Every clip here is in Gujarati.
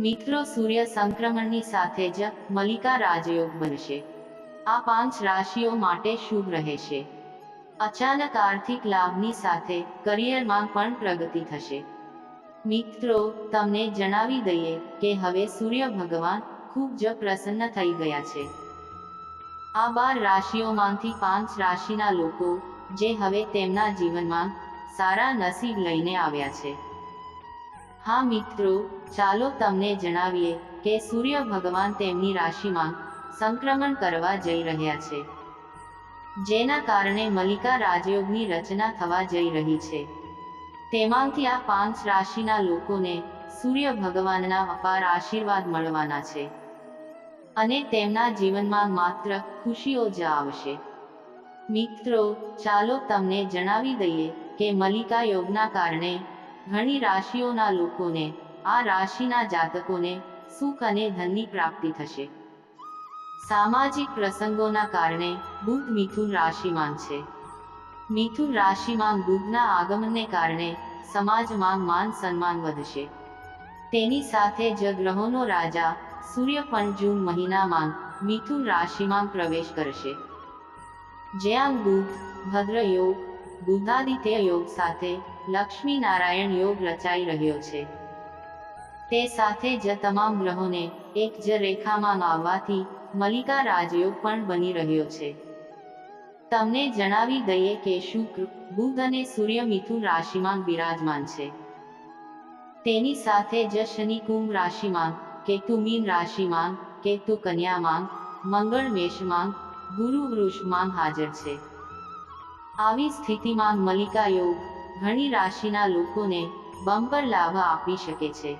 મિત્રો સૂર્ય સંક્રમણની સાથે જ મલિકા રાજયોગ બનશે. આ પાંચ રાશિઓ માટે શુભ રહેશે. અચાનક આર્થિક લાભની સાથે કરિયરમાં પણ પ્રગતિ થશે. મિત્રો, તમને જણાવી દઈએ કે હવે સૂર્ય ભગવાન ખૂબ જ પ્રસન્ન થઈ ગયા છે. આ બાર રાશિઓમાંથી પાંચ રાશિના લોકો જે હવે તેમના જીવનમાં સારા નસીબ લઈને આવ્યા છે. હા મિત્રો, ચાલો તમને જણાવીએ કે સૂર્ય ભગવાન તેમની રાશિમાં સંક્રમણ કરવા જઈ રહ્યા છે. જેના કારણે મલિકા રાજયોગની રચના થવા જઈ રહી છે. તેમાંથી આ પાંચ રાશિના લોકોને સૂર્ય ભગવાનના અપાર આશીર્વાદ મળવાના છે. અને તેમના જીવનમાં માત્ર ખુશીઓ જ આવશે. મિત્રો, ચાલો તમને જણાવી દઈએ કે મલિકા યોગના કારણે ઘણી રાશિઓના લોકોને, આ રાશિના જાતકોને સુખ અને ધનની પ્રાપ્તિ થશે. સામાજિક પ્રસંગોના કારણે બુધ મિથુન રાશિમાં છે. મિથુન રાશિમાં બુધના આગમનને કારણે સમાજમાં માન સન્માન વધશે. તેની સાથે જ ગ્રહોનો રાજા સૂર્ય પણ જૂન મહિનામાં મિથુન રાશિમાં પ્રવેશ કરશે. જ્યાં બુધ ભદ્ર યોગ બુધાદિત્ય યોગ સાથે લક્ષ્મી નારાયણ યોગ રચાઈ રહ્યો છે. તે સાથે જ તમામ ગ્રહોને એક જ રેખામાં આવવાથી મલિકા રાજયોગ પણ બની રહ્યો છે. તમને જણાવી દઈએ કે શુક્ર, બુધ અને સૂર્ય મિથુન રાશિમાં બિરાજમાન છે. તેની સાથે જ શનિ કુંભ રાશિમાં, કેતુ મીન રાશિમાં, કેતુ કન્યામાં, મંગળ મેષમાં, ગુરુ વૃષમાં હાજર છે. આવી સ્થિતિમાં મલિકા યોગ ઘણી રાશિના લોકોને બમ્પર લાભ આપી શકે છે.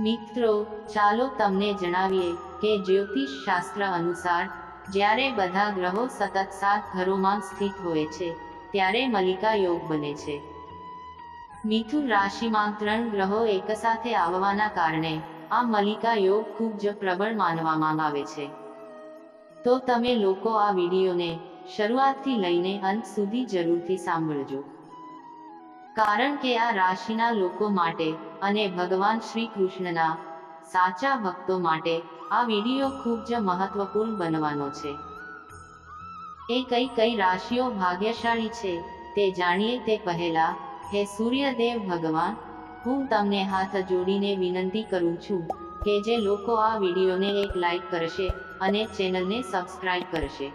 મિત્રો, ચાલો તમને જણાવીએ કે જ્યોતિષ શાસ્ત્ર અનુસાર, જ્યારે બધા ગ્રહો સતત સાત ઘરોમાં સ્થિત હોય છે, ત્યારે મલિકા યોગ બને છે. મિથુન રાશિમાં ત્રણ ગ્રહો એકસાથે આવવાના કારણે, આ મલિકા યોગ ખૂબ જ પ્રબળ માનવામાં આવે છે. તો તમે લોકો આ વિડીયોને શરૂઆતથી લઈને અંત સુધી જરૂરથી સાંભળજો. કારણ કે આ રાશિના લોકો માટે અને ભગવાન શ્રી કૃષ્ણના સાચા ભક્તો માટે આ વીડિયો ખૂબ જ મહત્વપૂર્ણ બનવાનો છે. એ કઈ કઈ રાશિઓ ભાગ્યશાળી છે તે જાણીએ તે પહેલા, હે સૂર્યદેવ ભગવાન, હું તમને હાથ જોડીને વિનંતી કરું છું કે જે લોકો આ વિડીયોને એક લાઈક કરશે અને ચેનલને સબસ્ક્રાઇબ કરશે.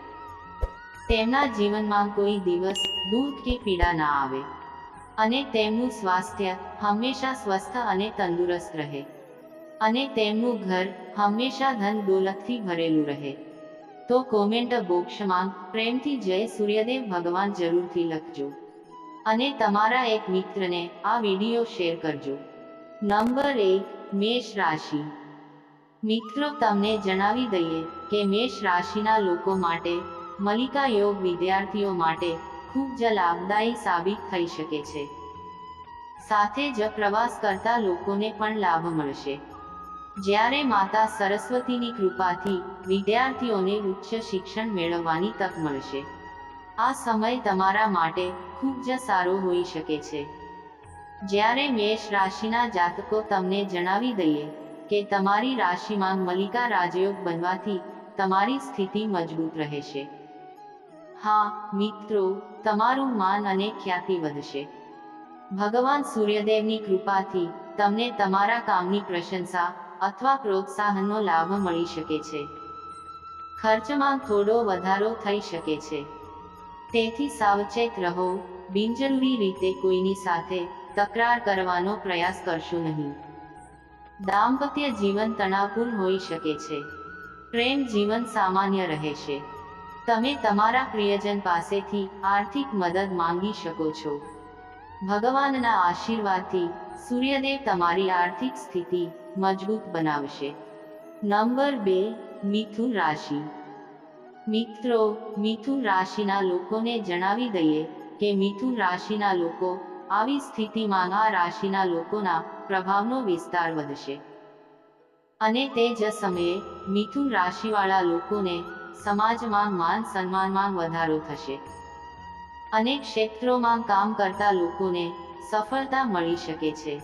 તેમના જીવનમાં કોઈ દિવસ દુઃખ કે પીડા ના આવે. અને તેમનું સ્વાસ્થ્ય હંમેશા સ્વસ્થ અને તંદુરસ્ત રહે. અને તેમનું ઘર હંમેશા ધન દોલતથી ભરેલું રહે. તો કોમેન્ટ બોક્સમાં પ્રેમથી જય સૂર્યદેવ ભગવાન જરૂરથી લખજો. અને તમારા એક મિત્રને આ વીડિયો શેર કરજો. નંબર એક, મેષ રાશિ. મિત્રો, તમને જણાવી દઈએ કે મેષ રાશિના લોકો માટે મલિકા યોગ વિદ્યાર્થીઓ માટે ખૂબ જ લાભદાયી સાબિત થઈ શકે છે. સાથે જ પ્રવાસ કરતા લોકોને પણ લાભ મળશે. જ્યારે માતા સરસ્વતીની કૃપાથી વિદ્યાર્થીઓને ઉચ્ચ શિક્ષણ મેળવવાની તક મળશે. આ સમય તમારા માટે ખૂબ જ સારો હોઈ શકે છે. જ્યારે મેષ રાશિના જાતકો તમને જણાવી દઈએ કે તમારી રાશિમાં મલિકા રાજયોગ બનવાથી તમારી સ્થિતિ મજબૂત રહેશે. હા, મિત્રો, તમારું માન અને ખ્યાતિ વધશે. ભગવાન સૂર્યદેવની કૃપાથી તમને તમારા કામની પ્રશંસા અથવા પ્રોત્સાહનનો લાભ મળી શકે છે. ખર્ચમાં થોડો વધારો થઈ શકે છે. તેથી સાવચેત રહો, બિનજરૂરી રીતે કોઈની સાથે તકરાર કરવાનો પ્રયાસ કરશો નહીં. દાંપત્ય જીવન તણાવપૂર્ણ હોઈ શકે છે. પ્રેમ જીવન સામાન્ય રહેશે. તમે તમારા પ્રિયજન પાસેથી આર્થિક મદદ માંગી શકો છો. ભગવાનના આશીર્વાદથી સૂર્યદેવ તમારી આર્થિક સ્થિતિ મજબૂત બનાવશે. નંબર બે, મિથુન રાશિ. મિત્રો, મિથુન રાશિના લોકોને જણાવી દઈએ કે મિથુન રાશિના લોકો આવી સ્થિતિમાં આ રાશિના લોકોના પ્રભાવનો વિસ્તાર વધશે. અને તે જ સમયે મિથુન રાશિવાળા લોકોને સમાજમાં માન સન્માનમાં વધારો થશે. અનેક ક્ષેત્રોમાં કામ કરતા લોકોને સફળતા મળી શકે છે.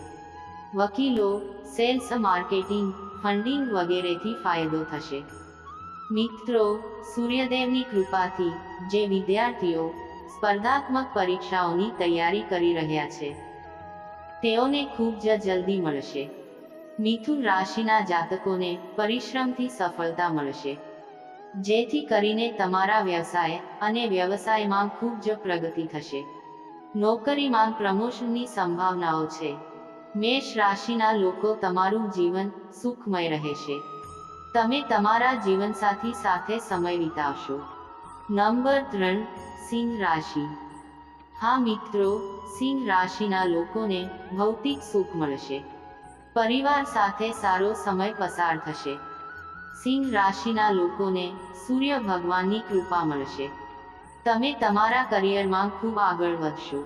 વકીલો, સેલ્સ માર્કેટિંગ, ફંડિંગ વગેરેથી ફાયદો થશે. મિત્રો, સૂર્યદેવની કૃપાથી જે વિદ્યાર્થીઓ સ્પર્ધાત્મક પરીક્ષાઓની તૈયારી કરી રહ્યા છે, તેઓને ખૂબ જ જલ્દી મળશે. મિથુન રાશિના જાતકોને પરિશ્રમથી સફળતા મળશે. જેથી કરીને તમારા વ્યવસાય અને વ્યવસાયમાં ખૂબ જ પ્રગતિ થશે. નોકરીમાં પ્રમોશનની સંભાવનાઓ છે. મેષ રાશિના લોકો તમારું જીવન સુખમય રહેશે. તમે તમારા જીવનસાથી સાથે સમય વિતાવશો. નંબર ત્રણ, સિંહ રાશિ. હા મિત્રો, સિંહ રાશિના લોકોને ભૌતિક સુખ મળશે. પરિવાર સાથે સારો સમય પસાર થશે. સિંહ રાશિના લોકોને સૂર્ય ભગવાનની કૃપા મળશે. તમે તમારા કરિયરમાં ખૂબ આગળ વધશો.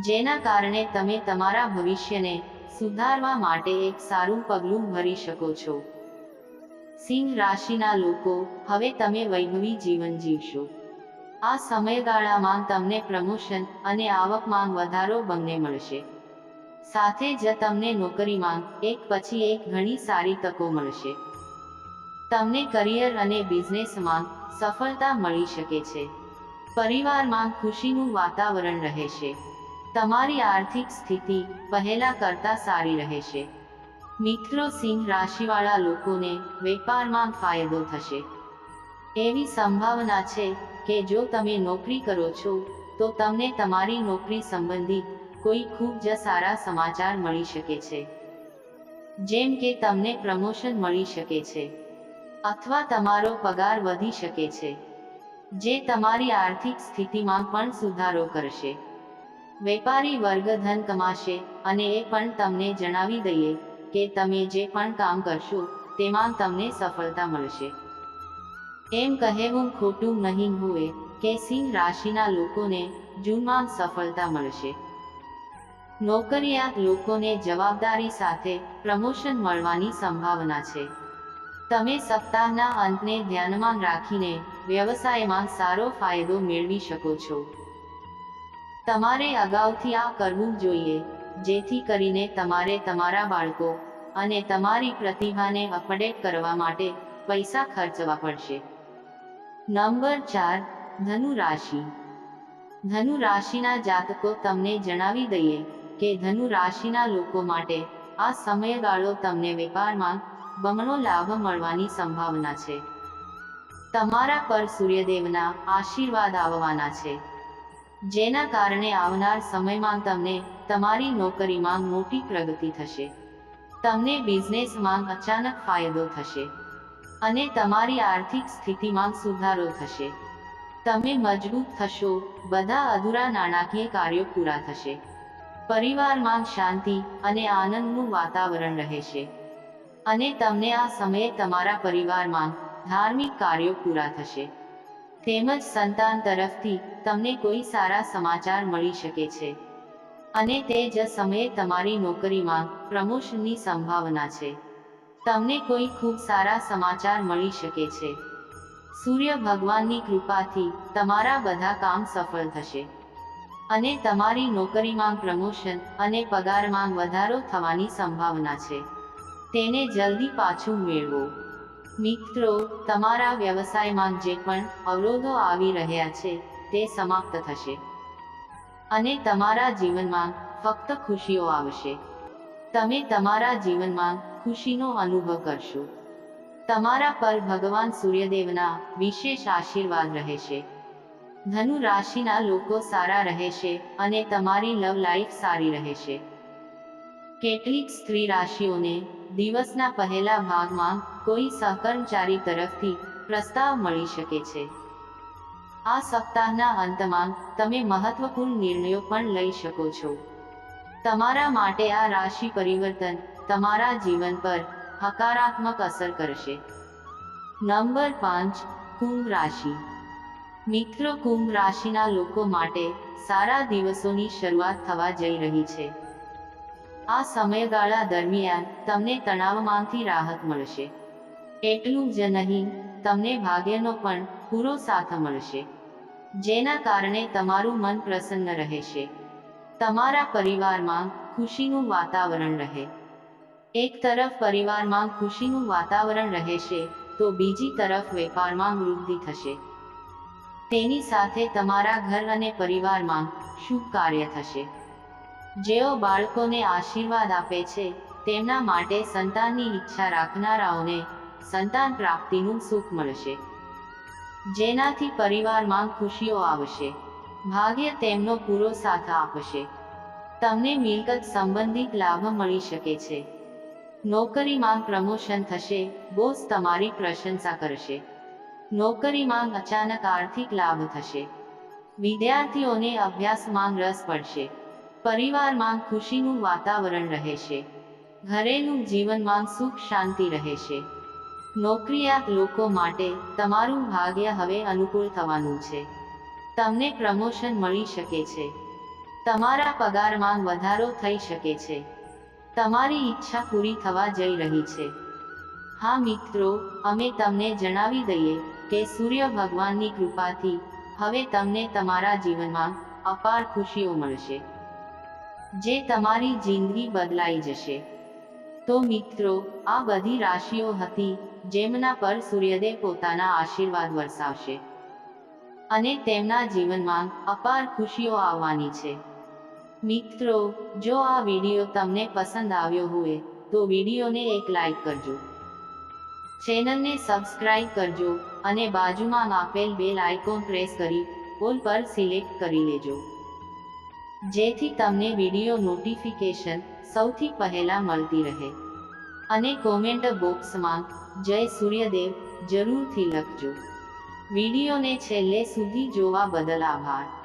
જેના કારણે તમે તમારા ભવિષ્યને સુધારવા માટે એક સારું પગલું ભરી શકો છો. સિંહ રાશિના લોકો, હવે તમે વૈભવી જીવન જીવશો. આ સમયગાળામાં તમને પ્રમોશન અને આવકમાં વધારો બંને મળશે. સાથે જ તમને નોકરીમાં એક પછી એક ઘણી સારી તકો મળશે. તમને કરિયર અને બિઝનેસમાં સફળતા મળી શકે છે. પરિવારમાં ખુશીનું વાતાવરણ રહેશે તમારી આર્થિક સ્થિતિ પહેલા કરતા સારી રહેશે મિત્રો સિંહ રાશિવાળા લોકોને વેપારમાં ફાયદો થશે. એવી સંભાવના છે કે જો તમે નોકરી કરો છો, તો તમને તમારી નોકરી સંબંધિત કોઈ ખૂબ જ સારા સમાચાર મળી શકે છે. જેમ કે તમને પ્રમોશન મળી શકે છે. અથવા તમારો પગાર વધી શકે છે, જે તમારી આર્થિક સ્થિતિમાં પણ સુધારો કરશે. વેપારી વર્ગ ધન કમાશે અને એ પણ તમને જણાવી દઈએ કે તમે જે પણ કામ કરશો, તેમાં તમને સફળતા મળશે. એમ કહેવું ખોટું નહીં હોય કે સિંહ રાશિના લોકોને જૂનમાં સફળતા મળશે. નોકરિયાત લોકોને જવાબદારી સાથે પ્રમોશન મળવાની સંભાવના છે. તમે સપ્તાહના અંતને ધ્યાનમાં રાખીને વ્યવસાયમાં સારો ફાયદો મેળવી શકો છો. તમારે અગાઉથી આ કરવું જોઈએ, જેથી કરીને તમારે તમારા બાળકો અને તમારી પ્રતિભાને અપડેટ કરવા માટે પૈસા ખર્ચવા પડશે. નંબર ચાર ધનુ રાશિ ધનુ રાશિના જાતકો તમને જણાવી દઈએ કે ધનુ રાશિના લોકો માટે આ સમયગાળો તમને વેપારમાં બમણો લાભ મળવાની સંભાવના છે. તમારા પર સૂર્યદેવના આશીર્વાદ આવવાના છે. જેના કારણે આવનાર સમયમાં તમને તમારી નોકરીમાં મોટી પ્રગતિ થશે. તમને બિઝનેસમાં અચાનક ફાયદો થશે. અને તમારી આર્થિક સ્થિતિમાં સુધારો થશે. તમે મજબૂત થશો, બધા અધૂરા નાણાકીય કાર્યો પૂરા થશે. પરિવારમાં શાંતિ અને આનંદનું વાતાવરણ રહેશે. અને તમને આ સમયે તમારા પરિવારમાં ધાર્મિક કાર્યો પૂરા થશે. તેમજ સંતાન તરફથી તમને કોઈ સારા સમાચાર મળી શકે છે. અને તે જ સમયે તમારી નોકરીમાં પ્રમોશનની સંભાવના છે. તમને કોઈ ખૂબ સારા સમાચાર મળી શકે છે. સૂર્ય ભગવાનની કૃપાથી તમારા બધા કામ સફળ થશે. અને તમારી નોકરીમાં પ્રમોશન અને પગારમાં વધારો થવાની સંભાવના છે. તેને જલ્દી પાછું મેળવો. મિત્રો, તમારા વ્યવસાયમાં જે પણ અવરોધો આવી રહ્યા છે, તે સમાપ્ત થશે. અને તમારા જીવનમાં ફક્ત ખુશીઓ આવશે. તમે તમારા જીવનમાં ખુશીનો અનુભવ કરશો. તમારા પર ભગવાન સૂર્યદેવના વિશેષ આશીર્વાદ રહેશે. ધનુ રાશિના લોકો સારા રહેશે અને તમારી લવ લાઈફ સારી રહેશે. કેટલીક સ્ત્રી રાશિઓને દિવસના પહેલા ભાગમાં કોઈ સહકર્મચારી તરફથી પ્રસ્તાવ મળી શકે છે. આ સપ્તાહના અંતમાં તમે મહત્વપૂર્ણ નિર્ણયો પણ લઈ શકો છો. તમારા માટે આ રાશિ પરિવર્તન તમારા જીવન પર હકારાત્મક અસર કરશે. નંબર પાંચ, કુંભ રાશિ. મિત્રો, કુંભ રાશિના લોકો માટે સારા દિવસોની શરૂઆત થવા જઈ રહી છે. આ સમયગાળા દરમિયાન તમને તણાવમાંથી રાહત મળશે. એટલું જ નહીં, તમને ભાગ્યનો પણ પૂરો સાથ મળશે. જેના કારણે તમારું મન પ્રસન્ન રહેશે. તમારા પરિવારમાં ખુશીનું વાતાવરણ રહે. એક તરફ પરિવારમાં ખુશીનું વાતાવરણ રહેશે, તો બીજી તરફ વેપારમાં વૃદ્ધિ થશે. તેની સાથે તમારા ઘર અને પરિવારમાં શુભ કાર્ય થશે. જેઓ બાળકોને આશીર્વાદ આપે છે, તેમના માટે સંતાનની ઈચ્છા રાખનારાઓને સંતાન પ્રાપ્તિનું સુખ મળશે. જેનાથી પરિવારમાં ખુશીઓ આવશે, ભાગ્ય તેમનો પૂરો સાથ આપશે. તમને મિલકત સંબંધિત લાભ મળી શકે છે. નોકરીમાં પ્રમોશન થશે, બોસ તમારી પ્રશંસા કરશે. નોકરીમાં અચાનક આર્થિક લાભ થશે. વિદ્યાર્થીઓને અભ્યાસમાં રસ પડશે. પરિવારમાં ખુશીનું વાતાવરણ રહેશે ઘરેલું જીવનમાં સુખ શાંતિ રહેશે નોકરિયાત લોકો માટે તમારું ભાગ્ય હવે અનુકૂળ થવાનું છે. તમને પ્રમોશન મળી શકે છે. તમારા પગારમાં વધારો થઈ શકે છે. તમારી ઈચ્છા પૂરી થવા જઈ રહી છે. હા મિત્રો, અમે તમને જણાવી દઈએ કે સૂર્ય ભગવાનની કૃપાથી હવે તમને તમારા જીવનમાં અપાર ખુશીઓ મળશે. જે તમારી જિંદગી બદલાઈ જશે. તો મિત્રો, આ બધી રાશિઓ હતી, જેમના પર સૂર્યદેવ પોતાના આશીર્વાદ વરસાવશે. અને તેમના જીવનમાં અપાર ખુશીઓ આવવાની છે. મિત્રો, જો આ વીડિયો તમને પસંદ આવ્યો હોય, તો વિડીયોને એક લાઈક કરજો. ચેનલને સબસ્ક્રાઇબ કરજો અને બાજુમાં આપેલ બેલ આઇકોન પ્રેસ કરી, ઓલ પર સિલેક્ટ કરી લેજો. જેથી તમને વીડિયો નોટિફિકેશન સૌથી પહેલા મળતી રહે. અને કોમેન્ટ બોક્સમાં જય સૂર્યદેવ જરૂરથી લખજો. વિડીયોને છેલ્લે સુધી જોવા બદલ આભાર.